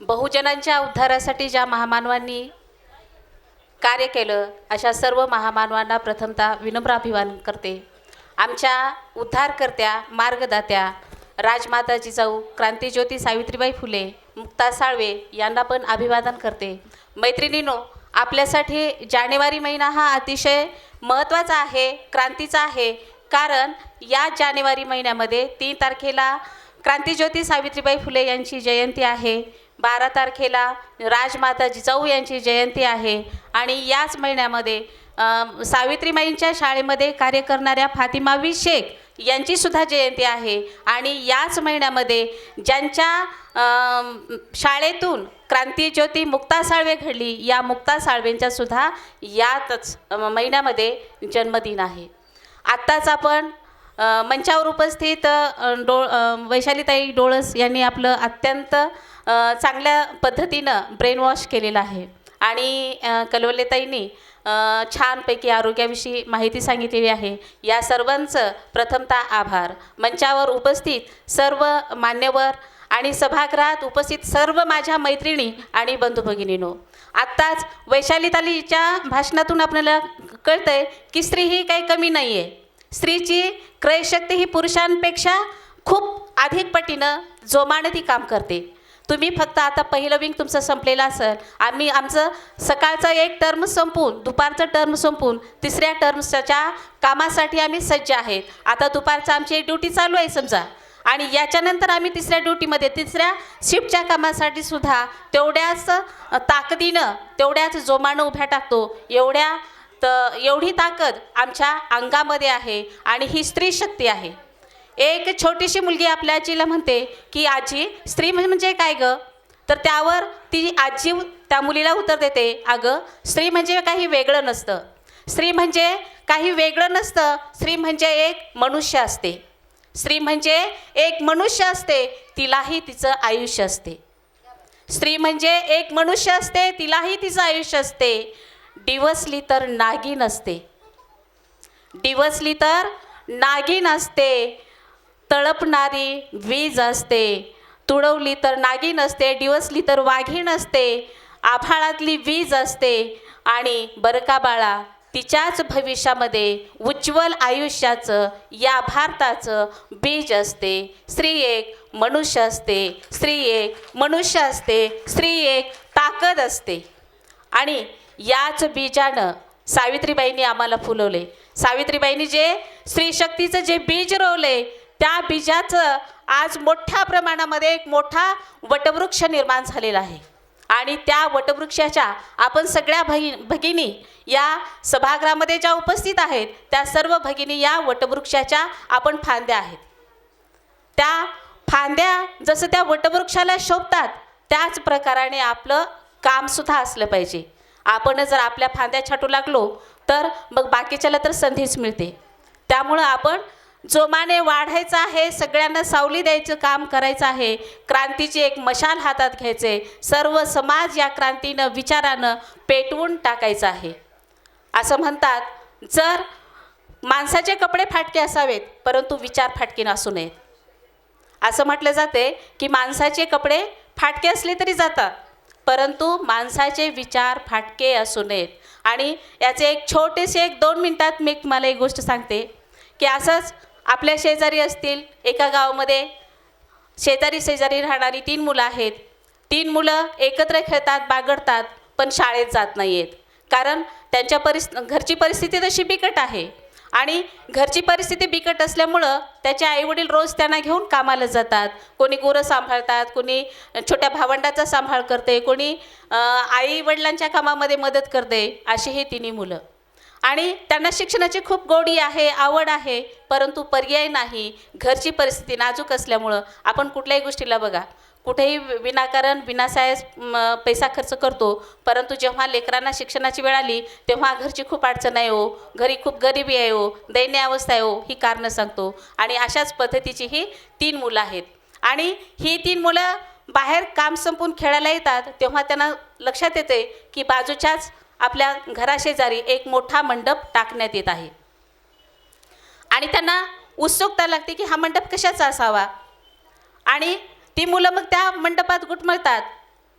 बहुजनांच्या उद्धारासाठी ज्या महामानवांनी कार्य केलं अशा सर्व महामानवांना प्रथमतः विनम्र अभिवान करते. आमच्या उद्धारकर्त्या मार्गदात्या राजमाता जिजाऊ क्रांतीज्योती सावित्रीबाई फुले मुक्ता साळवे यांना पण अभिवादन करते. मैत्रिणीनो आपल्यासाठी जानेवारी महिना हा अतिशय महत्त्वाचा आहे क्रांतीचा आहे. कारण या जानेवारी महिन्यामध्ये तीन तारखेला क्रांतीज्योती सावित्रीबाई फुले यांची जयंती आहे. बारा तारखेला राजमाता जिजाऊ यांची जयंती आहे. आणि याच महिन्यामध्ये सावित्रीमाईंच्या शाळेमध्ये कार्य करणाऱ्या फातिमावी शेख यांची सुद्धा जयंती आहे. आणि याच महिन्यामध्ये ज्यांच्या शाळेतून क्रांतीज्योती मुक्ता साळवे घडली या मुक्ता साळवेंचा सुद्धा यातच महिन्यामध्ये जन्मदिन आहे. आत्ताच आपण मंचावर उपस्थित डो वैशालीताई डोळस यांनी आपलं अत्यंत चांगल्या पद्धतीनं ब्रेनवॉश केलेलं आहे. आणि कलवलेताईंनी छानपैकी आरोग्याविषयी माहिती सांगितलेली आहे. या सर्वांचं प्रथमतः आभार. मंचावर उपस्थित सर्व मान्यवर आणि सभागृहात उपस्थित सर्व माझ्या मैत्रिणी आणि बंधू भगिनीनो आत्ताच वैशालीतालीच्या भाषणातून आपल्याला कळतं आहे की स्त्री ही काही कमी नाही आहे स्त्रीची क्रयशक्ती ही पुरुषांपेक्षा खूप अधिक पटीनं जोमानं ती काम करते. तुम्ही फक्त आता पहिलं विंग तुमचं संपलेलं असेल. आम्ही आमचं सकाळचं एक टर्म संपून दुपारचं टर्म संपून तिसऱ्या टर्मच्या कामासाठी आम्ही सज्ज आहेत. आता दुपारचं आमची ड्युटी चालू आहे समजा. आणि याच्यानंतर आम्ही तिसऱ्या ड्युटीमध्ये तिसऱ्या शिफ्टच्या कामासाठी सुद्धा तेवढ्याच ताकदीनं तेवढ्याच जोमानं उभ्या टाकतो. एवढ्या तर एवढी ताकद आमच्या अंगामध्ये आहे आणि ही स्त्री शक्ती आहे. एक छोटीशी मुलगी आपल्या आजीला म्हणते की आजी स्त्री म्हणजे काय गं? तर त्यावर ती आजी त्या मुलीला उत्तर देते अगं स्त्री म्हणजे काही वेगळं नसतं. स्त्री म्हणजे काही वेगळं नसतं. स्त्री म्हणजे एक मनुष्य असते. स्त्री म्हणजे एक मनुष्य असते तिलाही तिचं आयुष्य असते. स्त्री म्हणजे एक मनुष्य असते तिलाही तिचं आयुष्य असते. डिवसली तर नागिन असते. डिवसली तर नागिन असते. तळपणारी वीज असते. तुडवली तर नागिन असते डिवसली तर वाघीण असते आभाळातली वीज असते. आणि बरका बाळा तिच्याच भविष्यामध्ये उज्ज्वल आयुष्याचं या भारताचं बीज असते. स्त्री एक मनुष्य असते स्त्री एक मनुष्य असते स्त्री एक ताकद असते. आणि याच बीजानं सावित्रीबाईंनी आम्हाला फुलवले. सावित्रीबाईंनी जे स्त्रीशक्तीचं जे बीज रोवले त्या बीजाचं आज मोठ्या प्रमाणामध्ये एक मोठा वटवृक्ष निर्माण झालेला आहे. आणि त्या वटवृक्षाच्या आपण सगळ्या भगी भगिनी या सभागृहामध्ये ज्या उपस्थित आहेत त्या सर्व भगिनी या वटवृक्षाच्या आपण फांद्या आहेत. त्या फांद्या जसं त्या वटवृक्षाला शोभतात त्याच प्रकाराने आपलं कामसुद्धा असलं पाहिजे. आपण जर आपल्या फांद्या छाटू लागलो तर मग बाकीच्याला तर संधीच मिळते. त्यामुळं आपण जोमाने वाढायचं आहे सगळ्यांना सावली द्यायचं काम करायचं आहे क्रांतीची एक मशाल हातात घ्यायचे सर्व समाज या क्रांतीनं विचारानं पेटवून टाकायचं आहे. असं म्हणतात जर माणसाचे कपडे फाटके असावेत परंतु विचार फाटके नसू नयेत. असं म्हटलं जाते की माणसाचे कपडे फाटके असले तरी जातात परंतु माणसाचे विचार फाटके असू नयेत. आणि याचे एक छोटेसे एक दोन मिनटात मी तुम्हाला एक गोष्ट सांगते की असंच आपल्या शेजारी असतील एका गावामध्ये. शेजारी शेजारी राहणारी तीन मुलं आहेत. तीन मुलं एकत्र खेळतात बागडतात पण शाळेत जात नाही आहेत कारण त्यांच्या परिस घरची परिस्थिती तशी बिकट आहे. आणि घरची परिस्थिती बिकट असल्यामुळं त्याचे आईवडील रोज त्यांना घेऊन कामाला जातात. कोणी गुरं सांभाळतात कोणी छोट्या भावंडाचा सांभाळ करते कोणी आई वडिलांच्या कामामध्ये मदत करते अशी हे तिन्ही मुलं. आणि त्यांना शिक्षणाची खूप गोडी आहे आवड आहे परंतु पर्याय नाही. घरची परिस्थिती नाजूक असल्यामुळं आपण कुठल्याही गोष्टीला बघा. कुठेही विनाकारण विनासायस पैसा खर्च करतो परंतु जेव्हा लेकरांना शिक्षणाची वेळ आली तेव्हा घरची खूप अडचण आहे हो. घरी खूप गरिबी आहे हो. दैन्य अवस्था आहे हो ही कारणं सांगतो. आणि अशाच पद्धतीची ही तीन मुलं आहेत. आणि ही तीन मुलं बाहेर काम संपून खेळायला येतात तेव्हा त्यांना लक्षात येते की बाजूच्याच आपल्या घराशेजारी एक मोठा मंडप टाकण्यात येत आहे. आणि त्यांना उत्सुकता लागते की हा मंडप कशाचा असावा? आणि ती मुलं मग त्या मंडपात गुटमळतात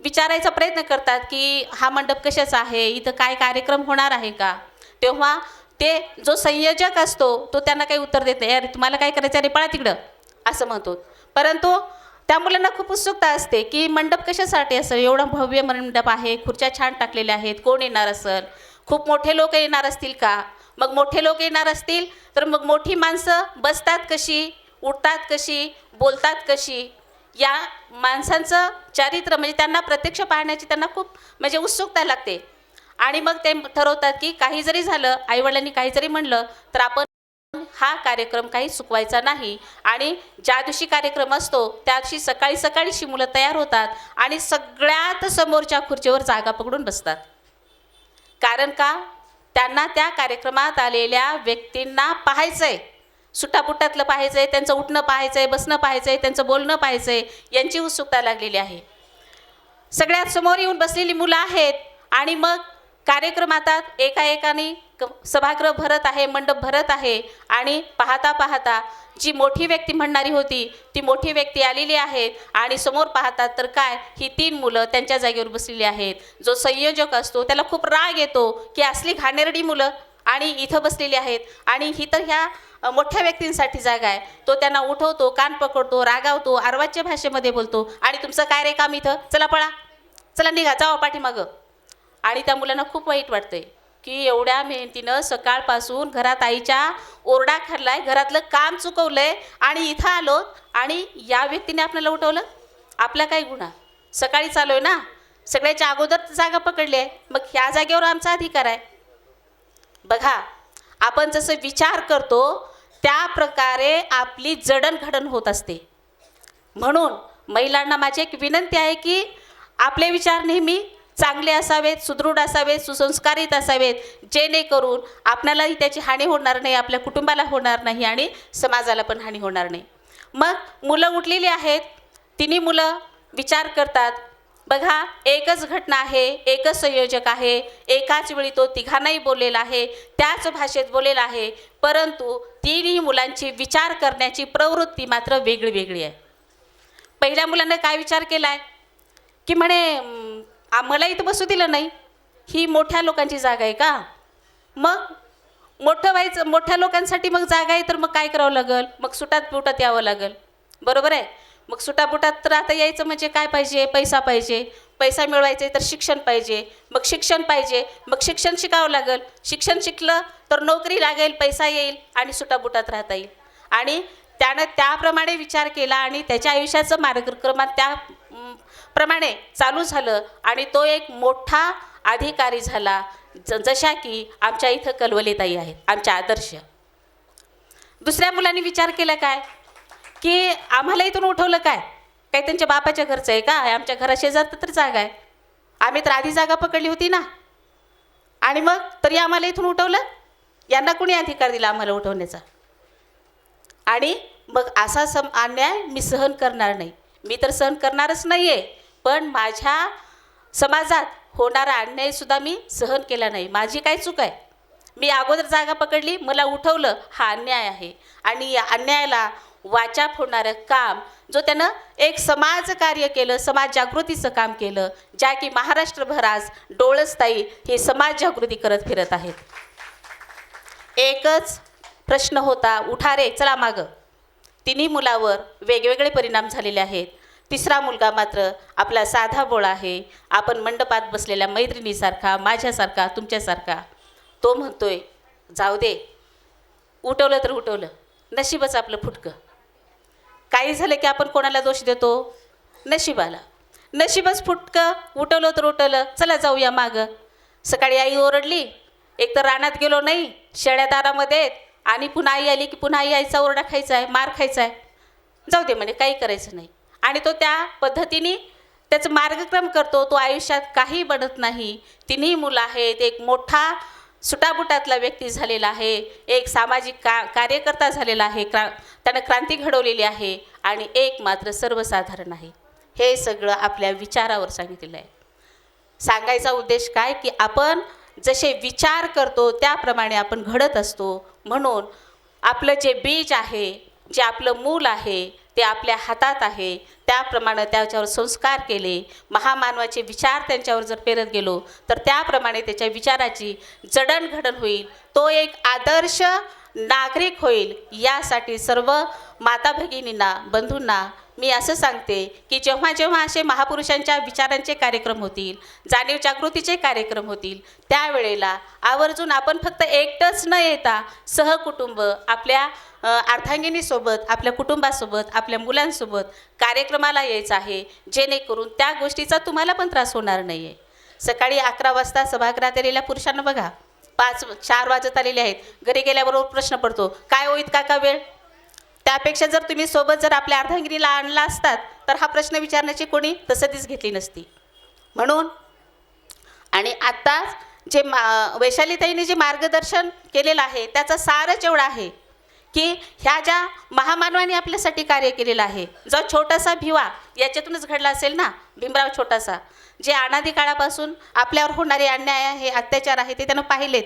विचारायचा प्रयत्न करतात की हा मंडप कशाचा आहे? इथं काय कार्यक्रम होणार आहे का? तेव्हा ते जो संयोजक असतो तो त्यांना काही उत्तर देत नाही. अरे तुम्हाला काय करायचं? अरे पळा तिकडं. असं म्हणतो. परंतु त्या मुलांना खूप उत्सुकता असते की मंडप कशासाठी असेल? एवढा भव्य मंडप आहे खुर्च्या छान टाकलेल्या आहेत कोण येणार असेल? खूप मोठे लोक येणार असतील का? मग मोठे लोक येणार असतील तर मग मोठी माणसं बसतात कशी? उठतात कशी? बोलतात कशी? या माणसांचं चारित्र्य म्हणजे त्यांना प्रत्यक्ष पाहण्याची त्यांना खूप म्हणजे उत्सुकता लागते. आणि मग ते ठरवतात की काही जरी झालं आईवडिलांनी काही जरी म्हणलं तर आपण हा कार्यक्रम काही चुकवायचा नाही. आणि ज्या दिवशी कार्यक्रम असतो त्या दिवशी सकाळी सकाळीची मुलं तयार होतात आणि सगळ्यात समोरच्या खुर्चीवर जागा पकडून बसतात. कारण का? त्यांना त्या कार्यक्रमात आलेल्या व्यक्तींना पाहायचं आहे सुटापुटातलं पाहायचं आहे त्यांचं उठणं पाहायचं आहे बसणं पाहायचं आहे त्यांचं बोलणं पाहायचं आहे यांची उत्सुकता लागलेली आहे. सगळ्यात समोर येऊन बसलेली मुलं आहेत आणि मग कार्यक्रम आता एकाएकाने क- सभागृह भरत आहे मंडप भरत आहे आणि पाहता पाहता जी मोठी व्यक्ती म्हणणारी होती ती मोठी व्यक्ती आलेली आहे आणि समोर पाहतात तर काय ही तीन मुलं त्यांच्या जागेवर बसलेली आहेत. जो संयोजक असतो त्याला खूप राग येतो की असली घाणेरडी मुलं आणि इथं बसलेली आहेत आणि ही तर ह्या मोठ्या व्यक्तींसाठी जागा आहे. तो त्यांना उठवतो कान पकडतो रागावतो अर्वाच्य भाषेमध्ये बोलतो आणि तुमचं काय रे काम इथं? चला पळा. चला निघा जावा पाठीमागं. आणि त्या मुलांना खूप वाईट वाटते की एवढ्या मेहनतीनं सकाळपासून घरात आईच्या ओरडा खाल्लाय घरातलं काम चुकवलंय आणि इथं आलो आणि या व्यक्तीने आपल्याला उठवलं. आपला काय गुन्हा? सकाळी चालू ना? सगळ्याच्या अगोदर जागा पकडली आहे. मग ह्या जागेवर आमचा अधिकार आहे. बघा आपण जसं विचार करतो त्या प्रकारे आपली जडणघडण होत असते. म्हणून महिलांना माझी एक विनंती आहे की आपले विचार नेहमी चांगले असावेत सुदृढ असावेत सुसंस्कारित असावेत. जेणेकरून आपल्यालाही त्याची हानी होणार नाही आपल्या कुटुंबाला होणार नाही आणि समाजाला पण हानी होणार नाही. मग मुलं उठलेली आहेत. तिन्ही मुलं विचार करतात बघा एकच घटना आहे एकच संयोजक आहे एकाच वेळी तो तिघांनाही बोललेला आहे त्याच भाषेत बोललेला आहे परंतु तिन्ही मुलांची विचार करण्याची प्रवृत्ती मात्र वेगळी वेगळी आहे. पहिल्या मुलानं काय विचार केला आहे की म्हणे आम्हाला इथं बसू दिलं नाही. ही मोठ्या लोकांची जागा आहे का? मग मोठं व्हायचं मोठ्या लोकांसाठी मग जागा आहे तर मग काय करावं लागेल? मग सुटात बुटात यावं लागेल. बरोबर आहे? मग सुटाबुटात तर आता यायचं म्हणजे काय पाहिजे? पैसा पाहिजे. पैसा मिळवायचे तर शिक्षण पाहिजे. मग शिक्षण पाहिजे. मग शिक्षण शिकावं लागेल. शिक्षण शिकलं तर नोकरी लागेल पैसा येईल आणि सुटाबुटात राहता येईल. आणि त्यानं त्याप्रमाणे विचार केला आणि त्याच्या आयुष्याचं मार्गक्रमात त्या प्रमाणे चालू झालं आणि तो एक मोठा अधिकारी झाला ज जशा की आमच्या इथं कलवलीताई आहेत आमच्या आदर्श. दुसऱ्या मुलांनी विचार केला काय? की आम्हाला इथून उठवलं काय? काय त्यांच्या बापाच्या घरचं आहे का? आमच्या घराशेजार तर जागा आहे. आम्ही तर आधी जागा पकडली होती ना. आणि मग तरी आम्हाला इथून उठवलं? यांना कुणी अधिकार दिला आम्हाला उठवण्याचा? आणि मग असा सम अन्याय मी सहन करणार नाही. मी तर सहन करणारच नाही आहे पण माझ्या समाजात होणारा अन्यायसुद्धा मी सहन केला नाही. माझी काय चूक आहे? मी अगोदर जागा पकडली मला उठवलं हा अन्याय आहे. आणि या अन्यायाला वाचा फोडणारं काम जो त्यानं एक समाज कार्य केलं समाज जागृतीचं काम केलं ज्या की महाराष्ट्रभर आज डोळसताई हे समाज जागृती करत फिरत आहेत. एकच प्रश्न होता उठा रे चला मागं. तिन्ही मुलावर वेगवेगळे परिणाम झालेले आहेत. तिसरा मुलगा मात्र आपला साधा बोळा आहे. आपण मंडपात बसलेल्या मैत्रिणीसारखा माझ्यासारखा तुमच्यासारखा. तो म्हणतोय जाऊ दे. उठवलं तर उठवलं. नशीबच आपलं फुटकं. काही झालं की आपण कोणाला दोष देतो? नशिबाला. नशीबच फुटकं उठवलं तर उठवलं. चला जाऊया मागं. सकाळी आई ओरडली एक तर रानात गेलो नाही शेळ्या दारामध्ये आणि पुन्हा आई आली की पुन्हा आई आईचा ओरडा खायचा आहे मार खायचा आहे. जाऊ दे म्हणे काही करायचं नाही. आणि तो त्या पद्धतीने त्याचं मार्गक्रम करतो तो आयुष्यात काही बनत नाही. तिन्ही मुलं आहेत एक मोठा सुटाबुटातला व्यक्ती झालेला आहे एक सामाजिक का कार्यकर्ता झालेला आहे क्रा त्यानं क्रांती घडवलेली आहे आणि एक मात्र सर्वसाधारण आहे. हे सगळं आपल्या विचारावर सांगितलेलं आहे. सांगायचा उद्देश काय की आपण जसे विचार करतो त्याप्रमाणे आपण घडत असतो. म्हणून आपलं जे बीज आहे जे आपलं मूल आहे ते आपल्या हातात आहे. त्याप्रमाणे त्याच्यावर संस्कार केले. महामानवाचे विचार त्यांच्यावर जर पेरत गेलो तर त्याप्रमाणे त्याच्या विचाराची जडणघडण होईल. तो एक आदर्श नागरिक होईल. यासाठी सर्व माता भगिनींना बंधूंना मी असं सांगते की जेव्हा जेव्हा असे महापुरुषांच्या विचारांचे कार्यक्रम होतील जाणीव जागृतीचे कार्यक्रम होतील त्यावेळेला आवर्जून आपण फक्त एकटंच न येता सहकुटुंब आपल्या अर्धांगिनीसोबत आपल्या कुटुंबासोबत आपल्या मुलांसोबत कार्यक्रमाला यायचं आहे. जेणेकरून त्या गोष्टीचा तुम्हाला पण त्रास होणार नाही आहे सकाळी अकरा वाजता सभागृहात आलेल्या पुरुषांना बघा. पाच चार वाजत आलेले आहेत. घरी गेल्याबरोबर प्रश्न पडतो काय होईत का का वेळ? त्यापेक्षा जर तुम्ही सोबत जर आपल्या अर्धांगिनीला आणला असतात तर हा प्रश्न विचारण्याची कोणी तसदीच घेतली नसती. म्हणून आणि आत्ता जे मा वैशालीताईने जे मार्गदर्शन केलेलं आहे त्याचा सारच एवढा आहे की ह्या ज्या महामानवाने आपल्यासाठी कार्य केलेलं आहे जो छोटासा भिवा याच्यातूनच घडला असेल ना भीमराव छोटासा जे अनादी काळापासून आपल्यावर होणारे अन्याय आहे अत्याचार आहे ते त्यानं पाहिलेत.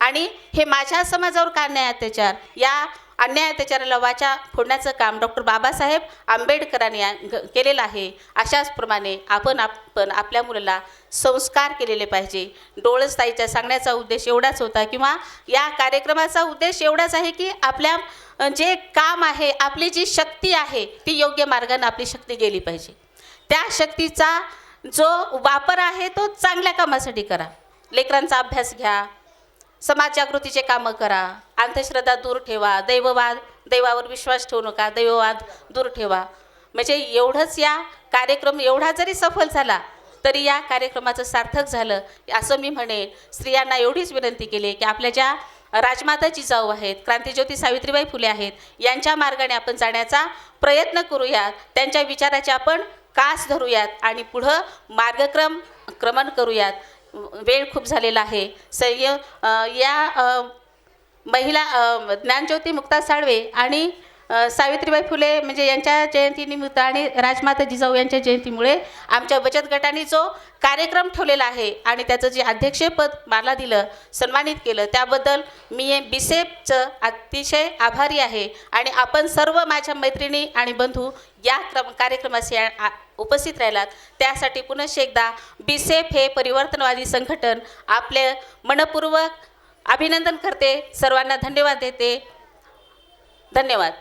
आणि हे माझ्या समाजावर का अन्याय अत्याचार? या अन्याय त्याच्याला वाचा फोडण्याचं काम डॉक्टर बाबासाहेब आंबेडकरांनी ग- केलेलं आहे. अशाच प्रमाणे आपण आपण आपल्या मुलाला संस्कार केलेले पाहिजे. डोळसताईच्या सांगण्याचा उद्देश एवढाच होता किंवा या कार्यक्रमाचा उद्देश एवढाच आहे की आपल्या जे काम आहे आपली जी शक्ती आहे ती योग्य मार्गाने आपली शक्ती गेली पाहिजे. त्या शक्तीचा जो वापर आहे तो चांगल्या कामासाठी करा. लेकरांचा अभ्यास घ्या. समाजजागृतीचे कामं करा. अंधश्रद्धा दूर ठेवा. दैववाद दैवावर विश्वास ठेवू नका. दैववाद दूर ठेवा. म्हणजे एवढंच या कार्यक्रम एवढा जरी सफल झाला तरी या कार्यक्रमाचं सार्थक झालं असं मी म्हणेन. स्त्रियांना एवढीच विनंती केली की आपल्या ज्या राजमाता जिजाऊ आहेत क्रांतीज्योती सावित्रीबाई फुले आहेत यांच्या मार्गाने आपण जाण्याचा प्रयत्न करूयात. त्यांच्या विचाराचे आपण कास धरूयात आणि पुढं मार्गक्रम क्रमण करूयात. वेळ खूप झालेला आहे. सय्य या महिला ज्ञानज्योती मुक्ता साळवे आणि सावित्रीबाई फुले म्हणजे यांच्या जयंतीनिमित्त आणि राजमाता जिजाऊ यांच्या जयंतीमुळे आमच्या बचत गटाने जो कार्यक्रम ठेवलेला आहे आणि त्याचं जे अध्यक्षपद मला दिलं सन्मानित केलं त्याबद्दल मी बिसेपचं अतिशय आभारी आहे. आणि आपण सर्व माझ्या मैत्रिणी आणि बंधू या क्रम कार्यक्रमाशी आ- उपस्थित राहिलात. त्यासाठी पुनश्च एकदा बिसेफ हे परिवर्तनवादी संघटन आपले मनपूर्वक अभिनंदन करते. सर्वांना धन्यवाद देते. धन्यवाद.